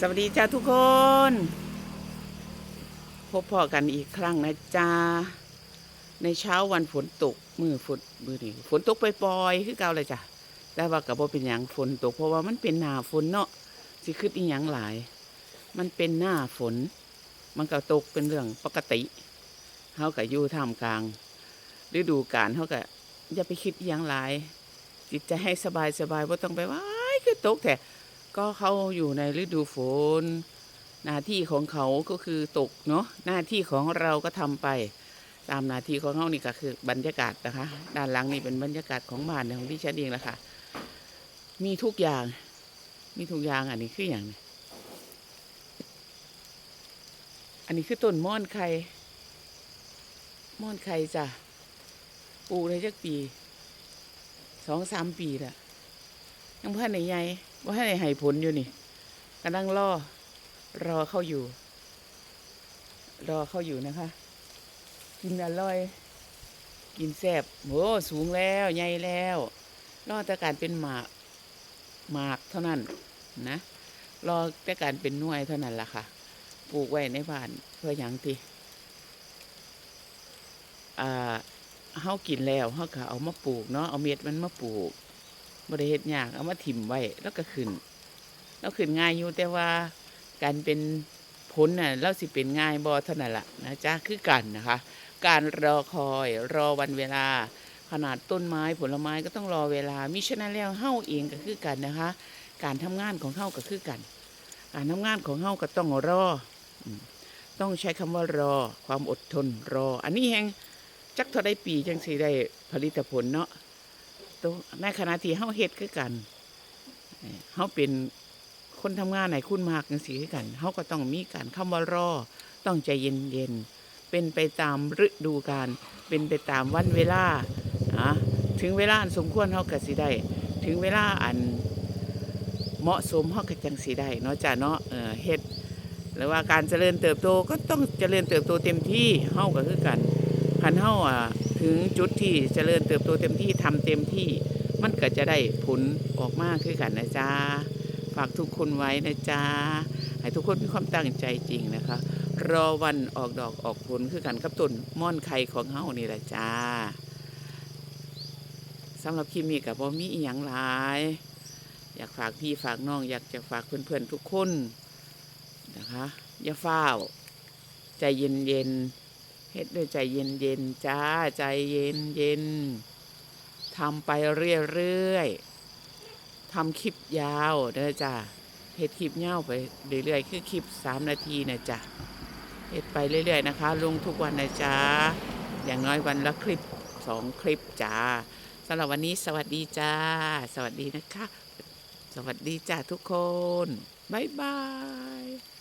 สวัสดีจ้าทุกคน พบพ่อกันอีกครั้งนะจ้าในเช้าวันฝนตกมือฝนมือนี่ฝนตกปล่อยๆคือเก่าเลยจ้ะแต่ว่ากับว่าเป็นอย่างฝนตก เพราะว่ามันเป็นหน้าฝนเนาะสิคืดอีหยังหลาย มันเป็นหน้าฝน มันก็ตกเป็นเรื่องปกติเฮากับยู่ท่ามกลางฤดูกาลเฮาก็อย่าไปคิดอีหยังหลาย จิตใจให้สบายสบายว่าต้องไปว่าอ้ายคือตกแต่ ก็เขาอยู่ในฤดูฝน หน้าที่ของเขาก็คือตกเนาะหน้าที่ของเราก็ทำไป ตามหน้าที่ของเขานี่ก็คือบรรยากาศนะคะ ด้านหลังนี่เป็นบรรยากาศของบ้านของที่ฉันเองแหละค่ะ มีทุกอย่าง มีทุกอย่างอันนี้คืออย่างนี้อันนี้คือต้นม่อนไข่ม่อนไข่จ้ะปลูกได้จักปีสองสามปีละยังเพื่อนไหนใหญ่ ว่าให้ให้ผลอยู่นี่กำลังรอ รอเข้าอยู่ รอเข้าอยู่นะคะ กินอร่อย กินแซ่บโหสูงแล้วใหญ่แล้วรอแต่การเป็นหมากหมากเท่านั้นนะรอแต่การเป็นน่วยเท่านั้นล่ะค่ะปลูกไว้ในบ้านเพื่ออย่างที่อ่าเฮากินแล้วเฮาก็เอามาปลูกเนาะเอาเม็ดมันมาปลูก บริเฮ็ดยากเอามาถิ่มไว้แล้วก็ขึ้น แล้วขึ้นง่ายอยู่แต่ว่าการเป็นผลน่ะเราสิเป็นง่ายบ่เท่านั้นละนะจ๊ะคือกันนะคะ การรอคอยรอวันเวลา ขนาดต้นไม้ผลไม้ก็ต้องรอเวลามิฉะนั้นแล้วเฮาเองก็คือกันนะคะ การทำงานของเฮาก็คือกัน การทำงานของเฮาก็ต้องรอต้องใช้คำว่ารอความอดทนรอ อันนี้แหงจักเท่าได้ปีจังสิได้ผลิตผลเนาะ ตัวในขณะที่เฮาเฮ็ดคือกันเฮาเป็นคนทำงานไหนคุณมากจังสิคือกันเฮาก็ต้องมีการคำว่ารอต้องใจเย็นๆเป็นไปตามฤดูกาลเป็นไปตามวันเวลาอะถึงเวลาอันสมควรเฮาก็สิได้ถึงเวลาอันเหมาะสมเฮาก็จังสิได้เนาะจ้ะเนาะเออเฮ็ดหรือว่าการเจริญเติบโตก็ต้องเจริญเติบโตเต็มที่เฮาก็คือกันคันเฮาอะ ถึงจุดที่เจริญเติบโตเต็มที่ทำเต็มที่ มันก็จะได้ผลออกมากคือกันนะจ๊ะฝากทุกคนไว้นะจ๊ะให้ทุกคนมีความตั้งใจจริงนะคะ รอวันออกดอกออกผลคือกันกับต้นม่อนไข่ของเฮานี่แหละจ้าสำหรับคลิปนี้กับบ่มีอีหยังหลาย อยากฝากพี่ฝากน้อง อยากจะฝากเพื่อนๆทุกคนนะคะ อย่าเฝ้า ใจเย็นๆ ฮ็ดด้วยใจเย็นๆจ้าใจเย็นๆทำไปเรื่อยๆทำคลิปยาวเด้อจ้าเฮ็ดคลิปยาไปเรื่อยๆคือคลิปสามนาทีนะจ๊ะเฮ็ดไปเรื่อยๆนะคะ ลงทุกวันนะจ๊ะอย่างน้อยวันละคลิปสองคลิปจ้าสำหรับวันนี้สวัสดีจ้า สวัสดีนะคะ สวัสดีจ้าทุกคน บ๊ายบาย